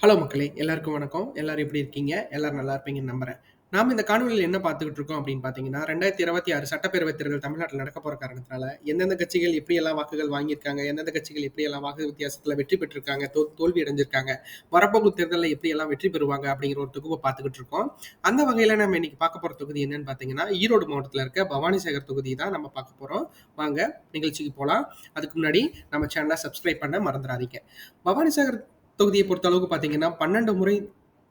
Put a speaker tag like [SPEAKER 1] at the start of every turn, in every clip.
[SPEAKER 1] Hello மக்களே! எல்லாருக்கும் வணக்கம். எல்லாரும் எப்படி இருக்கீங்க? எல்லாரும் நல்லா இருப்பீங்கன்னு நம்புறேன். நாம இந்த காணொலியில் என்ன பார்த்துக்கிட்டு இருக்கோம் அப்படின்னு பார்த்தீங்கன்னா, 2026 சட்டப்பேரவைத் தேர்தல் தமிழ்நாட்டில் நடக்க போற காரணத்தினால, எந்தெந்த கட்சிகள் எப்படியெல்லாம் வாக்குகள் வாங்கியிருக்காங்க, எந்தெந்த கட்சிகள் எப்படியெல்லாம் வாக்கு வித்தியாசத்துல வெற்றி பெற்றிருக்காங்க, தோ தோல்வி அடைஞ்சிருக்காங்க, வரப்போகும் எப்படி எப்படியெல்லாம் வெற்றி பெறுவாங்க அப்படிங்கிற ஒரு தொகுப்பை பார்த்துக்கிட்டு இருக்கோம். அந்த வகையில நம்ம இன்னைக்கு பார்க்க போற தொகுதி என்னன்னு பார்த்தீங்கன்னா, ஈரோடு மாவட்டத்தில் இருக்க பவானிசாகர் தொகுதி தான் நம்ம பார்க்க போறோம். வாங்க நிகழ்ச்சிக்கு போகலாம் அதுக்கு முன்னாடி நம்ம சேனலை சப்ஸ்கிரைப் பண்ண மறந்துடாதீங்க பவானிசாகர் தொகுதியை பொறுத்த அளவுக்கு பார்த்தீங்கன்னா பன்னெண்டு முறை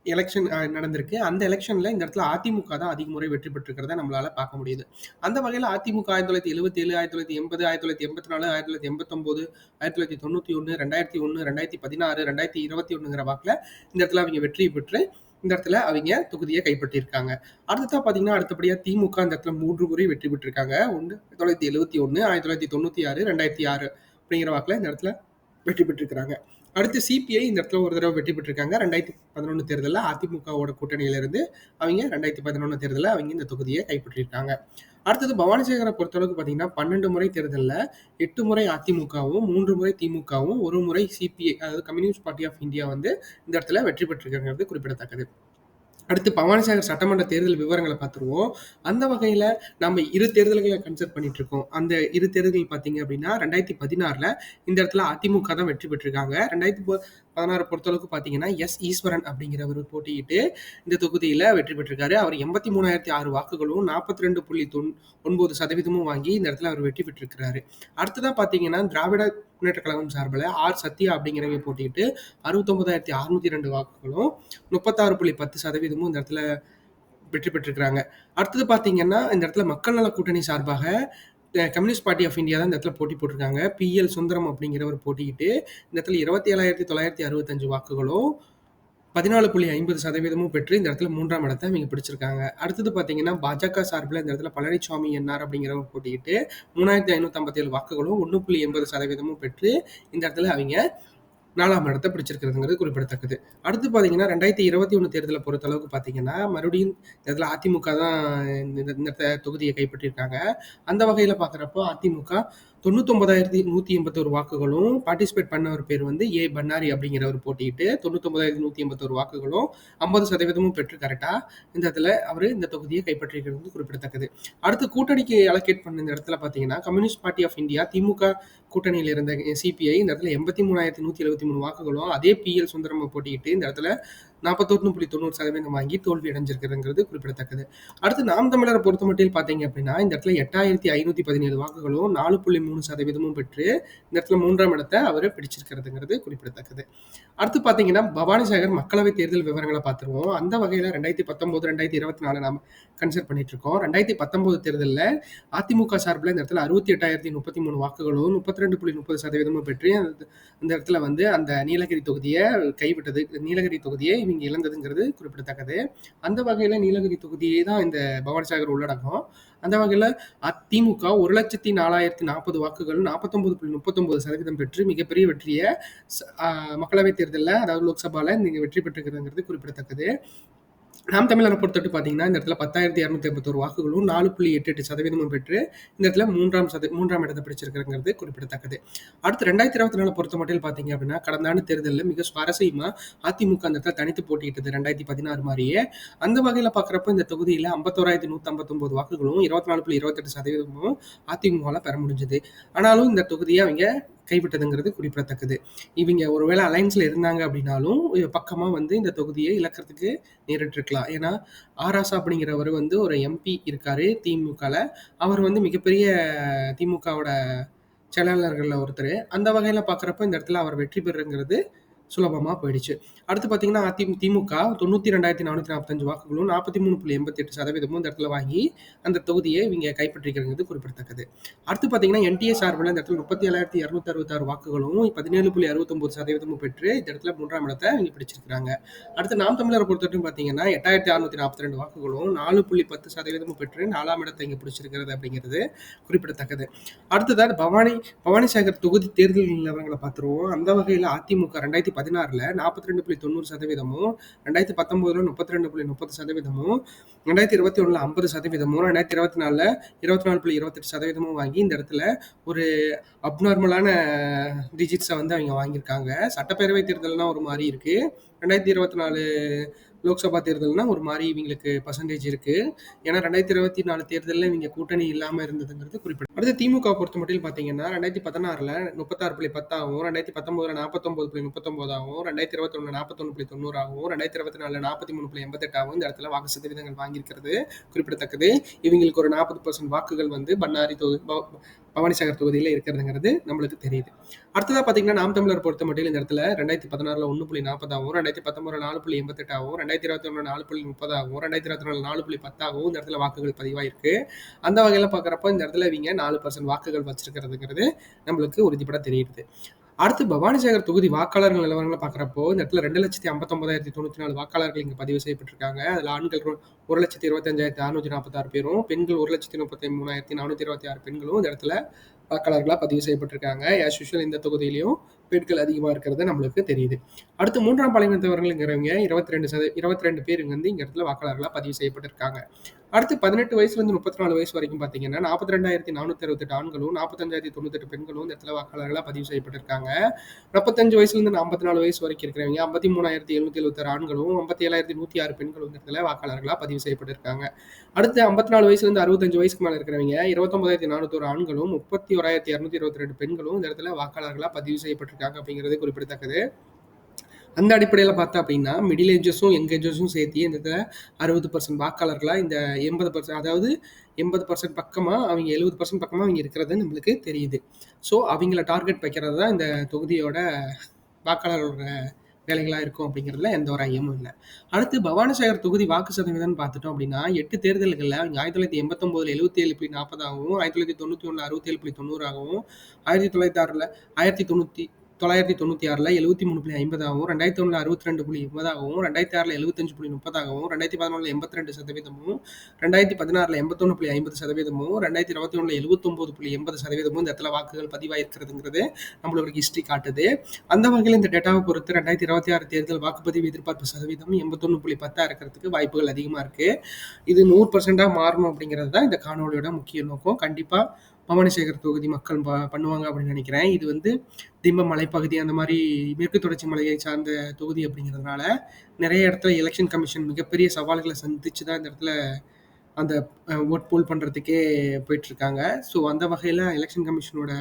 [SPEAKER 1] எலெக்ஷன் நடந்திருக்கு. அந்த எலெக்ஷன்ல இந்த இடத்துல அதிமுக தான் அதிக முறை வெற்றி பெற்றிருக்கிறத நம்மளால பார்க்க முடியுது. அந்த வகையில் அதிமுக ஆயிரத்தி தொள்ளாயிரத்தி எழுபத்தி ஏழு ஆயிரத்தி தொள்ளாயிரத்தி எண்பது ஆயிரத்தி தொள்ளாயிரத்தி எண்பத்தி நாலு ஆயிரத்தி தொள்ளாயிரத்தி எண்பத்தொம்போது ஆயிரத்தி தொள்ளாயிரத்தி தொண்ணூத்தி ஒன்று ரெண்டாயிரத்தி ஒன்று ரெண்டாயிரத்தி பதினாறு ரெண்டாயிரத்தி இருபத்தி ஒன்றுங்கிற வாக்குல இந்த இடத்துல அவங்க வெற்றி பெற்று இந்த இடத்துல அவங்க தொகுதியை கைப்பற்றியிருக்காங்க. அடுத்ததாக பார்த்தீங்கன்னா அடுத்தபடியாக திமுக இந்த இடத்துல மூன்று முறை வெற்றி பெற்றிருக்காங்க. ஒன்று தொள்ளாயிரத்தி எழுபத்தி ஒன்று ஆயிரத்தி தொள்ளாயிரத்தி தொண்ணூற்றி ஆறு ரெண்டாயிரத்தி ஆறு அப்படிங்கிற வாக்கில் இந்த இடத்துல வெற்றி பெற்றிருக்கிறாங்க. அடுத்து சிபிஐ இந்த இடத்துல ஒரு தடவை வெற்றி பெற்றிருக்காங்க. 2011 தேர்தல்ல அதிமுகவோட கூட்டணியில இருந்து அவிங்க 2011 தேர்தல்ல அவிங்க இந்த தொகுதியை கைப்பற்றியிருக்காங்க. அடுத்தது பவானிசேகரை பொறுத்தளவுக்கு பார்த்தீங்கன்னா, 12 முறை தேர்தலில் எட்டு முறை அதிமுகவும், மூன்று முறை திமுகவும், ஒரு முறை சிபிஐ அதாவது கம்யூனிஸ்ட் பார்ட்டி ஆஃப் இந்தியா வந்து இந்த இடத்துல வெற்றி பெற்றிருக்காங்கிறது குறிப்பிடத்தக்கது. அடுத்து பவானிசாகர் சட்டமன்ற தேர்தல் விவரங்களை பார்த்துருவோம். அந்த வகையில நம்ம இரு தேர்தல்களை கன்சிடர் பண்ணிட்டு இருக்கோம். அந்த இரு தேர்தல்கள் பார்த்தீங்க அப்படின்னா, 2016ல இந்த இடத்துல அதிமுக தான் வெற்றி பெற்றிருக்காங்க. பதினாறு பொறுத்தளவுக்கு பார்த்தீங்கன்னா, எஸ். ஈஸ்வரன் அப்படிங்கிறவர் போட்டியிட்டு இந்த தொகுதியில் வெற்றி பெற்றிருக்காரு. அவர் 83,006 வாக்குகளும், 42.9% வாங்கி இந்த இடத்துல அவர் வெற்றி பெற்றிருக்கிறாரு. அடுத்ததான் பார்த்தீங்கன்னா, திராவிட முன்னேற்ற கழகம் சார்பில் ஆர். சத்யா அப்படிங்கிறவங்க போட்டியிட்டு 69,602 வாக்குகளும், முப்பத்தாறு புள்ளி பத்து சதவீதமும் இந்த இடத்துல வெற்றி பெற்றிருக்கிறாங்க. அடுத்தது பார்த்தீங்கன்னா, இந்த இடத்துல மக்கள் நல கூட்டணி சார்பாக கம்யூனிஸ்ட் பார்ட்டி ஆஃப் இந்தியா தான் இந்த இடத்துல போட்டி போட்டிருக்காங்க. பி.எல். சுந்தரம் அப்படிங்கிறவர் போட்டிக்கிட்டு இந்த இடத்துல 27,965 வாக்குகளும், பதினாலு புள்ளி ஐம்பது சதவீதமும் பெற்று இந்த இடத்துல மூன்றாம் இடத்தை இவங்க பிடிச்சிருக்காங்க. அடுத்தது பார்த்தீங்கன்னா, பாஜக சார்பில் இந்த இடத்துல பழனிசாமி என்.ஆர். அப்படிங்கிறவர் போட்டியிட்டு 3,557 வாக்குகளும், ஒன்று புள்ளி எண்பது சதவீதமும் பெற்று இந்த இடத்துல அவங்க நாலாம் இடத்த பிடிச்சிருக்கிறதுங்கிறது குறிப்பிடத்தக்கது. அடுத்து பார்த்தீங்கன்னா, ரெண்டாயிரத்தி இருபத்தி ஒன்று தேர்தலை பொறுத்த அளவுக்கு பார்த்தீங்கன்னா, மறுபடியும் இந்த அதிமுக தான் இந்த இந்த தொகுதியை கைப்பற்றியிருக்காங்க. அந்த வகையில் பார்க்குறப்போ அதிமுக 99,181 வாக்குகளும், பார்ட்டிசிபேட் பண்ணவர் பேர் வந்து ஏ. பண்ணாரி அப்படிங்கிறவர் நூற்றி 99,181 வாக்குகளும், ஐம்பது சதவீதமும் பெற்று கரெக்டாக இந்த இடத்துல அவர் இந்த தொகுதியை கைப்பற்றியிருக்கிறது குறிப்பிடத்தக்கது. அடுத்து கூட்டணிக்கு அலோகேட் பண்ண இந்த இடத்துல பார்த்தீங்கன்னா, கம்யூனிஸ்ட் பார்ட்டி ஆஃப் இந்தியா, திமுக கூட்டணியில் இருந்த சிபிஐ இந்த இடத்துல 83,173 வாக்குகளும், அதே பி.எல். சுந்தரம் போட்டியிட்டு இந்த இடத்துல நாற்பத்தொன்னு புள்ளி தொண்ணூறு சதவீதம் வாங்கி தோல்வி அடைஞ்சிருக்கிறதுங்கிறது குறிப்பிடத்தக்கது. அடுத்து நாம் தமிழரை பொறுத்த மட்டும் பார்த்தீங்க அப்படின்னா இந்த இடத்துல எட்டாயிரத்தி ஐநூற்றி பதினேழு வாக்குகளும் நாலு புள்ளி மூணு சதவீதமும் பெற்று இந்த இடத்துல மூன்றாம் இடத்தை அவர் பிடிச்சிருக்கிறதுங்கிறது குறிப்பிடத்தக்கது. அடுத்து பார்த்தீங்கன்னா பவானிசாகர் மக்களவை தேர்தல் விவரங்களை பார்த்துருவோம். அந்த வகையில் ரெண்டாயிரத்தி பத்தொம்போது ரெண்டாயிரத்தி இருபத்தி நாலு நாம் கன்சிடர் பண்ணிட்டு இருக்கோம் ரெண்டாயிரத்தி பத்தொம்போது தேர்தலில் அதிமுக சார்பில் இந்த இடத்துல அறுபத்தி எட்டாயிரத்தி முப்பத்தி மூணு வாக்குகளும் முப்பத்தி ரெண்டு புள்ளி முப்பது சதவீதமும் பெற்று அந்த இடத்துல வந்து அந்த நீலகிரி தொகுதியை கைவிட்டது. நீலகிரி தொகுதியை இவங்க இழந்ததுங்கிறது குறிப்பிடத்தக்கது. அந்த வகையில நீலகிரி தொகுதியே தான் இந்த பவானிசாகர் உள்ளடக்கம். அந்த வகையில அதிமுக 1,04,040 வாக்குகள், 49.39% பெற்று மிகப்பெரிய வெற்றியை மக்களவைத் தேர்தலில் மக்களவை அதாவது லோக்சபால நீங்க வெற்றி பெற்றுக்கிறதுங்கிறது குறிப்பிடத்தக்கது. நாம் தமிழரை பொறுத்தவரை பார்த்தீங்கன்னா இந்த இடத்துல பத்தாயிரத்தி இரநூத்தி ஐம்பத்தோரு வாக்குகளும் நாலு புள்ளி எட்டு எட்டு சதவீதமும் பெற்று இந்த இடத்துல மூன்றாம் சத மூன்றாம் இடத்தை பிடிச்சிருக்கிறது குறிப்பிடத்தக்கது. அடுத்து ரெண்டாயிரத்தி இருபத்தி நாலு பொறுத்த மட்டும் பார்த்தீங்க அப்படின்னா கடந்த ஆண்டு தேர்தலில் மிக சுவாரஸ்யமாக அதிமுக அந்த இடத்துல தனித்து போட்டியிட்டது ரெண்டாயிரத்தி பதினாறு மாதிரியே. அந்த வகையில் பார்க்குறப்ப இந்த தொகுதியில் ஐம்பத்தோராயிரத்தி நூற்றி ஐம்பத்தொம்போது வாக்குகளும் இருபத்தி நாலு புள்ளி இருபத்தெட்டு சதவீதமும் அதிமுகவால் பெற முடிஞ்சது. ஆனாலும் இந்த தொகுதியை அவங்க கைவிட்டதுங்கிறது குறிப்பிடத்தக்கது. இவங்க ஒருவேளை அலைன்ஸ்ல இருந்தாங்க அப்படின்னாலும், பக்கமா வந்து இந்த தொகுதியை இழக்கிறதுக்கு நேரிட்டிருக்கலாம். ஏன்னா, ஆராசா அப்படிங்கிறவர் அப்படிங்கிறவரு வந்து ஒரு எம்பி இருக்காரு திமுகல. அவர் வந்து மிகப்பெரிய திமுகவோட செயலாளர்களில் ஒருத்தர் அந்த வகையில் பார்க்குறப்ப இந்த இடத்துல அவர் வெற்றி பெறுங்கிறது சுலபமாக போயிடுச்சு. அடுத்து பார்த்தீங்கன்னா அதி திமுக தொண்ணூற்றி ரெண்டாயிரத்தி நானூற்றி நாற்பத்தஞ்சு வாக்குகளும் நாற்பத்தி மூணு புள்ளி எண்பத்தி எட்டு சதவீதமும் இந்த இடத்துல வாங்கி அந்த தொகுதியை இவங்க கைப்பற்றிக்கிறது குறிப்பிடத்தக்கது. அடுத்து பார்த்தீங்கன்னா என்டிஏ சார்பில் இந்த இடத்துல முப்பத்தி ஏழாயிரத்தி இரநூத்தி அறுபத்தாறு வாக்குகளும் பதினேழு புள்ளி அறுபத்தொம்பது சதவீதமும் பெற்று இந்த இடத்துல மூன்றாம் இடத்தை இவங்க பிடிச்சிருக்கிறாங்க. அடுத்து நாம் தமிழரை பொறுத்தவரைக்கும் பார்த்தீங்கன்னா எட்டாயிரத்தி அறுநூத்தி நாற்பத்தி ரெண்டு வாக்குகளும் நாலு புள்ளி பத்து சதவீதமும் பெற்று நாலாம் இடத்தை இங்கே பிடிச்சிருக்கிறது அப்படிங்கிறது குறிப்பிடத்தக்கது. அடுத்ததாக பவானி பவானி சாகர் தொகுதி தேர்தல் நிலவரங்களை பார்த்துருவோம் அந்த வகையில் அதிமுக ரெண்டாயிரத்தி பதினாறில் நாற்பத்தி ரெண்டு புள்ளி தொண்ணூறு சதவீதமும் ரெண்டாயிரத்தி பத்தொம்போதில் முப்பத்தி ரெண்டு புள்ளி முப்பது சதவீதமும் ரெண்டாயிரத்தி இருபத்தி ஒன்றில் ஐம்பது சதவீதமும் ரெண்டாயிரத்தி இருபத்தி நாலில் இருபத்தி நாலு புள்ளி இருபத்தெட்டு சதவீதமும் வாங்கி இந்த இடத்துல ஒரு அப்நார்மலான டிஜிட்ஸை வந்து அவங்க வாங்கியிருக்காங்க. சட்டப்பேரவை தேர்தல்னால் ஒரு மாதிரி இருக்குது ரெண்டாயிரத்தி இருபத்தி நாலு லோக்சபா தேர்தல்னா ஒரு மாதிரி இவங்களுக்கு பர்சன்டேஜ் இருக்கு. ஏன்னா ரெண்டாயிரத்தி இருபத்தி நாலு தேர்தலில் இவங்க கூட்டணி இல்லாமல் இருந்ததுங்கிறது குறிப்பிடும் அடுத்து திமுக பொறுத்த மட்டும் பார்த்தீங்கன்னா ரெண்டாயிரத்தி பதினாறுல முப்பத்தாறு புள்ளி பத்தாகவும் ரெண்டாயிரத்தி பத்தொன்பதுல நாற்பத்தொம்பது புள்ளி முப்பத்தொன்பதாகவும் ரெண்டாயிரத்தி இருபத்தி ஒன்று நாற்பத்தொன்று புள்ளி தொண்ணூறாகவும் ரெண்டாயிரத்தி இருபத்தி நாலு நாற்பத்தி மூணு புள்ளி எண்பத்தெட்டாகவும் இந்த இடத்துல வாக்கு சதவீதங்கள் வாங்கியிருக்கிறது குறிப்பிடத்தக்கது. இவங்களுக்கு ஒரு நாற்பது பர்சன்ட் வாக்குகள் வந்து பண்ணாரி தொகு பவானிசாகர் தொகுதியில் இருக்கிறதுங்கிறது நம்மளுக்கு தெரியுது. அடுத்ததாக பார்த்தீங்கன்னா நாம் தமிழர் பொறுத்த மட்டும் இந்த இடத்துல ரெண்டாயிரத்தி பதினாறில் ஒன்று புள்ளி நாற்பதாகவும் ரெண்டாயிரத்தி பத்தொம்பது நாலு புள்ளி எண்பத்தெட்டாகவும் ரெண்டாயிரத்தி இருபத்தி ஒன்று நாலு புள்ளி முப்பதாகவும் ரெண்டாயிரத்தி இருபத்தி நாலு நாலு புள்ளி பத்தாகவும் இந்த இடத்துல வாக்குகள் பதிவாயிருக்கு. அந்த வகையில் பார்க்குறப்போ இந்த இடத்துல இவங்க நாலு பர்சன்ட் வாக்குகள் வச்சிருக்கிறதுங்கிறது நம்மளுக்கு உறுதிப்பட தெரியுது. அடுத்து பவானிசாகர் தொகுதி வாக்காளர்கள் நிலவரங்களை பார்க்குறப்போ இந்த இடத்துல ரெண்டு லட்சத்தி ஐம்பத்தொம்பதாயிரத்தி தொண்ணூற்றி நாலு வாக்காளர்கள் இங்கே பதிவு செய்யப்பட்டிருக்காங்க. அதில் ஆண்கள் ஒரு லட்சத்தி இருபத்தஞ்சாயிரத்தி அறுநூற்றி நாற்பத்தாறு பேரும் பெண்கள் ஒரு லட்சத்தி முப்பத்தி மூணாயிரத்தி நானூற்றி இருபத்தி ஆறு பெண்களும் இந்த இடத்துல வாக்காளர்களாக பதிவு செய்யப்பட்டிருக்காங்க. ஆஸ் யூஷுவல் இந்த தொகுதியிலையும் பெண்கள் அதிகமாக இருக்கிறது நம்மளுக்கு தெரியுது. அடுத்து மூன்றாம் பாலினத்தவர்கள்ங்கிறவங்க இருபத்தி ரெண்டு சத இருபத்தி ரெண்டு பேர் வந்து இங்க இடத்துல வாக்காளர்களாக பதிவு செய்யப்பட்டிருக்காங்க. அடுத்து பதினெட்டு வயசுலேருந்து முப்பத்தி நாலு வயசு வரைக்கும் பார்த்தீங்கன்னா நாற்பத்தி ரெண்டாயிரத்தி நானூற்றி அறுபத்தெட்டு ஆண்களும் நாற்பத்தஞ்சாயிரத்தி தொண்ணூத்தெட்டு பெண்களும் இந்த இடத்துல வாக்காளர்களாக பதிவு செய்யப்பட்டிருக்காங்க. முப்பத்தஞ்சு வயசுலேருந்து நாற்பத்தி நாலு வயசு வரைக்கும் இருக்கிறவங்க ஐம்பத்தி மூணாயிரத்தி எழுநூத்தி எழுபத்தாறு ஆண்களும் ஐம்பத்தி ஏழாயிரத்தி நூற்றி ஆறு பெண்களும் இந்த இடத்துல வாக்காளர்களாக பதிவு செய்யப்பட்டிருக்காங்க. அடுத்து ஐம்பத்தி நாலு வயசுலேருந்து அறுபத்தஞ்சு வயசுக்கு மேலே இருக்கிறவங்க இருபத்தொம்பதாயிரத்தி நானூற்றி ஆண்களும் முப்பத்தி ஓராயிரத்தி இரநூத்தி இருபத்தி ரெண்டு பெண்களும் இந்த இடத்துல வாக்காளர்களாக பதிவு செய்யப்பட்டிருக்காங்க அப்படிங்கிறது குறிப்பிடத்தக்கது. அந்த அடிப்படையில் பார்த்தா அப்படின்னா மிடில் ஏஜஸும் யங் ஏஜஸும் சேர்த்து இந்த இடத்துல அறுபது பர்சன்ட் வாக்காளர்களாக இந்த எண்பது பர்சன்ட் அதாவது எண்பது பர்சன்ட் பக்கமாக அவங்க எழுபது பர்சன்ட் பக்கமாக அவங்க இருக்கிறது நம்மளுக்கு தெரியுது. ஸோ அவங்கள டார்கெட் வைக்கிறது தான் இந்த தொகுதியோட வாக்காளரோட வேலைகளாக இருக்கும் அப்படிங்கிறதுல எந்த ஒரு ஐயமும் இல்லை. அடுத்து பவானிசாகர் தொகுதி வாக்கு சதவீதம்னு பார்த்துட்டோம் அப்படின்னா எட்டு தேர்தல்களில் அவங்க ஆயிரத்தி தொள்ளாயிரத்தி எண்பத்தொம்போதில் எழுபத்தி ஏழு புள்ளி நாற்பதாகவும் ஆயிரத்தி தொள்ளாயிரத்தி தொண்ணூற்றி ஒன்று அறுபத்தி ஏழு புள்ளி தொண்ணூறாகவும் ஆயிரத்தி தொள்ளாயிரத்தி ஆறில் ஆயிரத்தி தொண்ணூற்றி தொள்ளாயிரத்தி தொண்ணூற்றி ஆறில் எழுபத்தி மூணு புள்ளி ஐம்பதாகவும் ரெண்டாயிரத்தி ஒன்றில் அறுபத்தி ரெண்டு புள்ளி எண்பதாகவும் ரெண்டாயிரத்தி ஆறில் எழுபத்தஞ்சு புள்ளி முப்பதாகவும் ரெண்டாயிரத்தி பதினொன்றில் எண்பத்தி ரெண்டு சதவீதமும் ரெண்டாயிரத்தி பதினாறில் எண்பத்தொன்று புள்ளி ஐம்பது சதவீதமும் ரெண்டாயிரத்தி இருபத்தி ஒன்றில் எழுபத்தொம்போது புள்ளி எண்பது சதவீதமும் இந்த இடத்துல வாக்குகள் பதிவாயிருக்கிறதுங்கிறது நம்மளோட ஹிஸ்ட்ரி காட்டுது. அந்த வகையில் இந்த டேட்டாவை பொறுத்து ரெண்டாயிரத்தி இருபத்தி ஆறு தேர்தல் வாக்குப்பதிவு எதிர்பார்ப்பு சதவீதம் எண்பத்தொன்று புள்ளி பத்தா இருக்கிறதுக்கு வாய்ப்புகள் அதிகமாக இருக்குது இது நூறு பர்சன்டாக மாறணும் அப்படிங்கிறது தான் இந்த காணொலியோட முக்கிய நோக்கம். கண்டிப்பாக பவானிசேகர் தொகுதி மக்கள் பண்ணுவாங்க அப்படின்னு நினைக்கிறேன். இது வந்து திம்ப மலைப்பகுதி அந்த மாதிரி மேற்கு தொடர்ச்சி மலையை சார்ந்த தொகுதி அப்படிங்கிறதுனால நிறைய இடத்துல எலெக்ஷன் கமிஷன் மிகப்பெரிய சவால்களை சந்திச்சு தான் இந்த இடத்துல அந்த ஓட் போல் பண்ணுறதுக்கே போயிட்டுருக்காங்க ஸோ அந்த வகையில் எலெக்ஷன் கமிஷனோட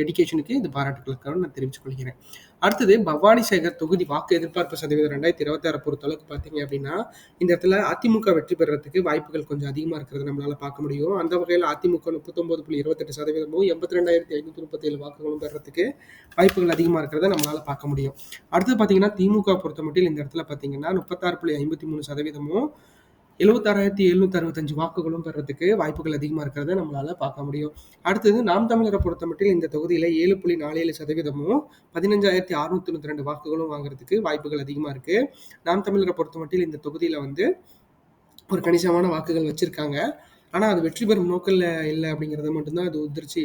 [SPEAKER 1] டெடிக்கேஷனுக்கு இந்த பாராட்டுகளுக்காக நான் தெரிவித்துக் கொள்கிறேன். அடுத்தது பவானி சேகர் தொகுதி வாக்கு எதிர்பார்ப்பு சதவீதம் ரெண்டாயிரத்தி இருபத்தி ஆறு பொறுத்தளவுக்கு பார்த்தீங்க அப்படின்னா இந்த இடத்துல அதிமுக வெற்றி பெறுறதுக்கு வாய்ப்புகள் கொஞ்சம் அதிகமாக இருக்கிறது நம்மளால பார்க்க முடியும். அந்த வகையில் அதிமுக முப்பத்தொன்பது புள்ளி இருபத்தெட்டு சதவீதமும் எண்பத்தி ரெண்டாயிரத்தி ஐநூற்றி முப்பத்தேழு வாக்குகளும் பெறதுக்கு வாய்ப்புகள் அதிகமாக இருக்கிறத நம்மளால பார்க்க முடியும். அடுத்து பார்த்தீங்கன்னா திமுக பொறுத்த மட்டும் இந்த இடத்துல பார்த்தீங்கன்னா முப்பத்தாறு புள்ளி ஐம்பத்தி மூணு சதவீதமும் எழுபத்தாறாயிரத்தி எழுநூத்தி அறுபத்தஞ்சு வாக்குகளும் பெறதுக்கு வாய்ப்புகள் அதிகமாக இருக்கிறத நம்மளால பார்க்க முடியும். அடுத்தது நாம் தமிழரை பொறுத்த மட்டும் இந்த தொகுதியில் ஏழு புள்ளி நாலு ஏழு சதவீதமும் பதினஞ்சாயிரத்தி அறுநூத்தி தொண்ணூத்தி ரெண்டு வாக்குகளும் வாங்குறதுக்கு வாய்ப்புகள் அதிகமாக இருக்கு. நாம் தமிழரை பொறுத்த மட்டும் இந்த தொகுதியில் வந்து ஒரு கணிசமான வாக்குகள் வச்சிருக்காங்க. ஆனால் அது வெற்றி பெறும் நோக்கில் இல்லை அப்படிங்கிறது மட்டும்தான் அது உதிர்ச்சி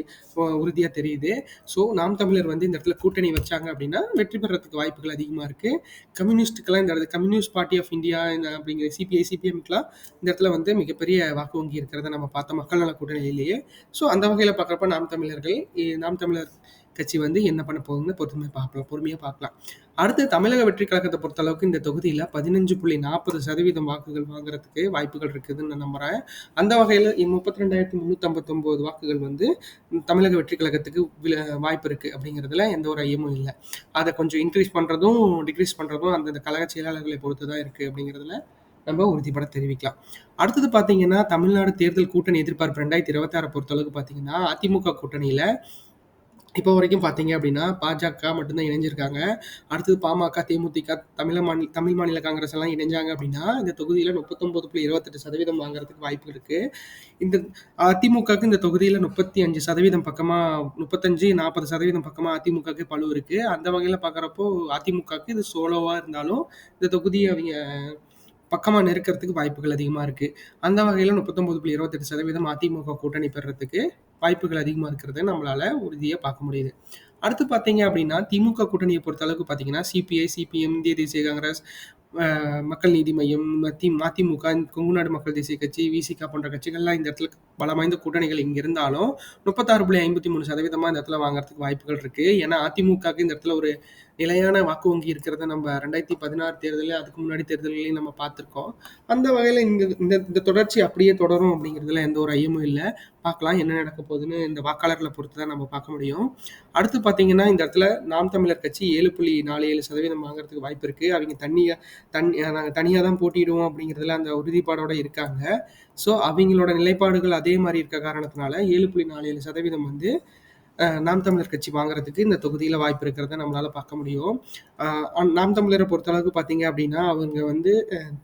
[SPEAKER 1] உறுதியாக தெரியுது. ஸோ நாம் தமிழர் வந்து இந்த இடத்துல கூட்டணி வச்சாங்க அப்படின்னா வெற்றி பெறத்துக்கு வாய்ப்புகள் அதிகமாக இருக்குது கம்யூனிஸ்ட்டுக்கெல்லாம் இந்த இடத்துல கம்யூனிஸ்ட் பார்ட்டி ஆஃப் இந்தியா இந்த அப்படிங்கிற சிபிஐ சிபிஎம்க்கெலாம் இந்த இடத்துல வந்து மிகப்பெரிய வாக்கு வங்கி இருக்கிறத நம்ம பார்த்த மக்கள் நல கூட்டணியிலேயே. ஸோ அந்த வகையில் பார்க்குறப்ப நாம் தமிழர்கள் நாம் தமிழர் கட்சி வந்து என்ன பண்ண போகுதுன்னு பொறுமையாக பார்க்கலாம் பொறுமையாக பார்க்கலாம். அடுத்து தமிழக வெற்றி கழகத்தை பொறுத்த அளவுக்கு இந்த தொகுதியில் பதினஞ்சு புள்ளி நாற்பது சதவீதம் வாக்குகள் வாங்குறதுக்கு வாய்ப்புகள் இருக்குதுன்னு நான் நம்புகிறேன் அந்த வகையில் முப்பத்தி ரெண்டாயிரத்தி முந்நூற்றம்பத்தொம்போது வாக்குகள் வந்து தமிழக வெற்றி கழகத்துக்கு வாய்ப்பு இருக்குது அப்படிங்கிறதுல எந்த ஒரு ஐயமும் இல்லை. அதை கொஞ்சம் இன்க்ரீஸ் பண்ணுறதும் டிக்ரீஸ் பண்ணுறதும் அந்தந்த கழக செயலாளர்களை பொறுத்து தான் இருக்குது அப்படிங்கிறதுல நம்ம உறுதிப்பட தெரிவிக்கலாம். அடுத்தது பார்த்தீங்கன்னா தமிழ்நாடு தேர்தல் கூட்டணி எதிர்பார்ப்பு ரெண்டாயிரத்தி இருபத்தாறு பொறுத்தளவுக்கு பார்த்தீங்கன்னா அதிமுக கூட்டணியில் இப்போ வரைக்கும் பார்த்தீங்க அப்படின்னா பாஜக மட்டும்தான் இணைஞ்சிருக்காங்க. அடுத்தது பாமக தேமுதிக தமிழ மாநில தமிழ் மாநில காங்கிரஸ் எல்லாம் இணைஞ்சாங்க அப்படின்னா இந்த தொகுதியில் முப்பத்தொம்பது புள்ளி இருபத்தெட்டு சதவீதம் வாங்குறதுக்கு வாய்ப்பு இருக்கு. இந்த அதிமுகவுக்கு இந்த தொகுதியில் முப்பத்தி அஞ்சு சதவீதம் பக்கமாக முப்பத்தஞ்சு நாற்பது சதவீதம் பக்கமாக அதிமுகவுக்கு பழு இருக்கு. அந்த வகையில் பார்க்குறப்போ அதிமுகவுக்கு இது சோலோவாக இருந்தாலும் இந்த தொகுதியை அவங்க பக்கமாக நெருக்கிறதுக்கு வாய்ப்புகள் அதிகமாக இருக்குது அந்த வகையில் முப்பத்தொம்பது புள்ளி இருபத்தெட்டு சதவீதம் அதிமுக கூட்டணி பெறத்துக்கு வாய்ப்புகள் அதிகமாக இருக்கிறத நம்மளால் உறுதியாக பார்க்க முடியுது. அடுத்து பார்த்தீங்க அப்படின்னா திமுக கூட்டணியை பொறுத்த அளவுக்கு பார்த்தீங்கன்னா சிபிஐ சிபிஎம் இந்திய தேசிய காங்கிரஸ் மக்கள் நீதி மையம் தி மதிமுக கொங்குநாடு மக்கள் தேசிய கட்சி விசிகா போன்ற கட்சிகள்லாம் இந்த இடத்துல பல வாய்ந்த கூட்டணிகள் இங்கே இருந்தாலும் முப்பத்தாறு புள்ளி ஐம்பத்தி மூணு சதவீதமாக இந்த இடத்துல வாங்குறதுக்கு வாய்ப்புகள் இருக்குது ஏன்னா அதிமுகவுக்கு இந்த இடத்துல ஒரு நிலையான வாக்கு வங்கி இருக்கிறத நம்ம ரெண்டாயிரத்தி பதினாறு தேர்தலில் அதுக்கு முன்னாடி தேர்தல்களையும் நம்ம பார்த்துருக்கோம். அந்த வகையில் இந்த இந்த இந்த தொடர்ச்சி அப்படியே தொடரும் அப்படிங்கிறதுல எந்த ஒரு ஐயமும் இல்லை. பார்க்கலாம் என்ன நடக்க போகுதுன்னு இந்த வாக்காளர்களை பொறுத்து தான் நம்ம பார்க்க முடியும். அடுத்து பார்த்தீங்கன்னா இந்த இடத்துல நாம் தமிழர் கட்சி ஏழு புள்ளி நாலு ஏழு சதவீதம் வாங்குறதுக்கு வாய்ப்பு இருக்குது அவங்க தண்ணியை தன் நாங்கள் தனியாக தான் போட்டியிடுவோம் அப்படிங்கிறதுல அந்த உறுதிப்பாடோட இருக்காங்க. ஸோ அவங்களோட நிலைப்பாடுகள் அதே மாதிரி இருக்க காரணத்தினால ஏழு புள்ளி நாலு ஏழு சதவீதம் வந்து நாம் தமிழர் கட்சி வாங்குறதுக்கு இந்த தொகுதியில் வாய்ப்பு இருக்கிறத நம்மளால் பார்க்க முடியும். நாம் தமிழரை பொறுத்தளவுக்கு பார்த்தீங்க அப்படின்னா அவங்க வந்து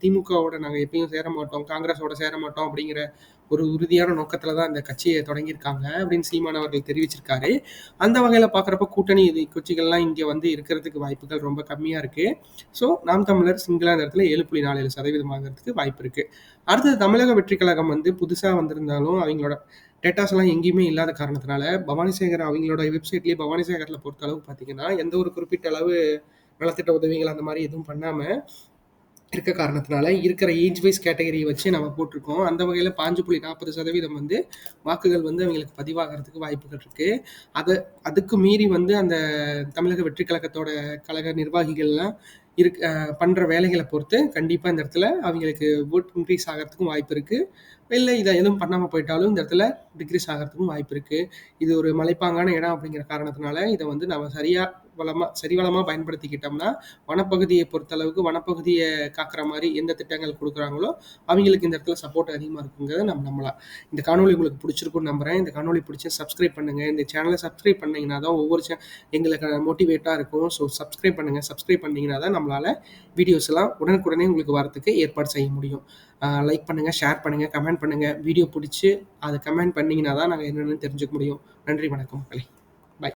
[SPEAKER 1] திமுகவோட நாங்கள் எப்பயும் சேர மாட்டோம் காங்கிரஸோட சேர மாட்டோம் அப்படிங்கிற ஒரு உறுதியான நோக்கத்தில் தான் இந்த கட்சியை தொடங்கியிருக்காங்க அப்படின்னு சீமான் அவர்கள் தெரிவிச்சிருக்காரு. அந்த வகையில் பார்க்குறப்ப கூட்டணி கட்சிகள்லாம் இங்கே வந்து இருக்கிறதுக்கு வாய்ப்புகள் ரொம்ப கம்மியாக இருக்குது ஸோ நாம் தமிழர் சிங்களா நேரத்தில் ஏழு புள்ளி நாலு ஏழு சதவீதம் ஆகிறதுக்கு வாய்ப்பு இருக்குது அடுத்தது தமிழக வெற்றி கழகம் வந்து புதுசாக வந்திருந்தாலும் அவங்களோட டேட்டாஸ் எல்லாம் எங்கேயுமே இல்லாத காரணத்தினால பவானிசேகர் அவங்களோட வெப்சைட்லேயே பவானிசேகரில் பொறுத்த அளவு பார்த்தீங்கன்னா எந்த ஒரு குறிப்பிட்ட அளவு நலத்திட்ட உதவிகள் அந்த மாதிரி எதுவும் பண்ணாமல் இருக்க காரணத்தினால இருக்கிற ஏஜ் வைஸ் கேட்டகரியை வச்சு நம்ம போட்டிருக்கோம். அந்த வகையில் பாஞ்சு புள்ளி நாற்பது சதவீதம் வந்து வாக்குகள் வந்து அவங்களுக்கு பதிவாகிறதுக்கு வாய்ப்புகள் இருக்குது அதை அதுக்கு மீறி வந்து அந்த தமிழக வெற்றி கழகத்தோட கழக நிர்வாகிகள்லாம் இருக் பண்ணுற வேலைகளை பொறுத்து கண்டிப்பாக இந்த இடத்துல அவங்களுக்கு ஓட் இன்க்ரீஸ் ஆகிறதுக்கும் வாய்ப்பு இருக்குது இல்லை இதை எதுவும் பண்ணாமல் போயிட்டாலும் இந்த இடத்துல டிக்ரீஸ் ஆகிறதுக்கும் வாய்ப்பு இருக்குது இது ஒரு மலைப்பாங்கான இடம் அப்படிங்கிற காரணத்தினால இதை வந்து நம்ம சரியாக வளமாக சரிவளமாக பயன்படுத்திக்கிட்டோம்னா வனப்பகுதியை பொறுத்தளவுக்கு வனப்பகுதியை காக்கிற மாதிரி எந்த திட்டங்கள் கொடுக்குறாங்களோ அவங்களுக்கு இந்த இடத்துல சப்போர்ட் அதிகமாக இருக்குங்கிறத நம்ம நம்பலாம். இந்த காணொலி உங்களுக்கு பிடிச்சிருக்குன்னு நம்புகிறேன் இந்த காணொலி பிடிச்ச சப்ஸ்கிரைப் பண்ணுங்கள் இந்த சேனலை சப்ஸ்கிரைப் பண்ணிங்கன்னா தான் ஒவ்வொரு சே எங்களுக்கு மோட்டிவேட்டாக இருக்கும். ஸோ சப்ஸ்கிரைப் பண்ணுங்கள் சப்ஸ்கிரைப் பண்ணிங்கன்னா தான் நம்மளால் வீடியோஸ் எல்லாம் உடனுக்குடனே உங்களுக்கு வரத்துக்கு ஏற்பாடு செய்ய முடியும். லைக் பண்ணுங்கள் ஷேர் பண்ணுங்கள் கமெண்ட் பண்ணுங்கள் வீடியோ பிடிச்சி அதை கமெண்ட் பண்ணிங்கன்னா தான் நாங்கள் என்னென்னு தெரிஞ்சுக்க முடியும். நன்றி வணக்கம் மக்களே.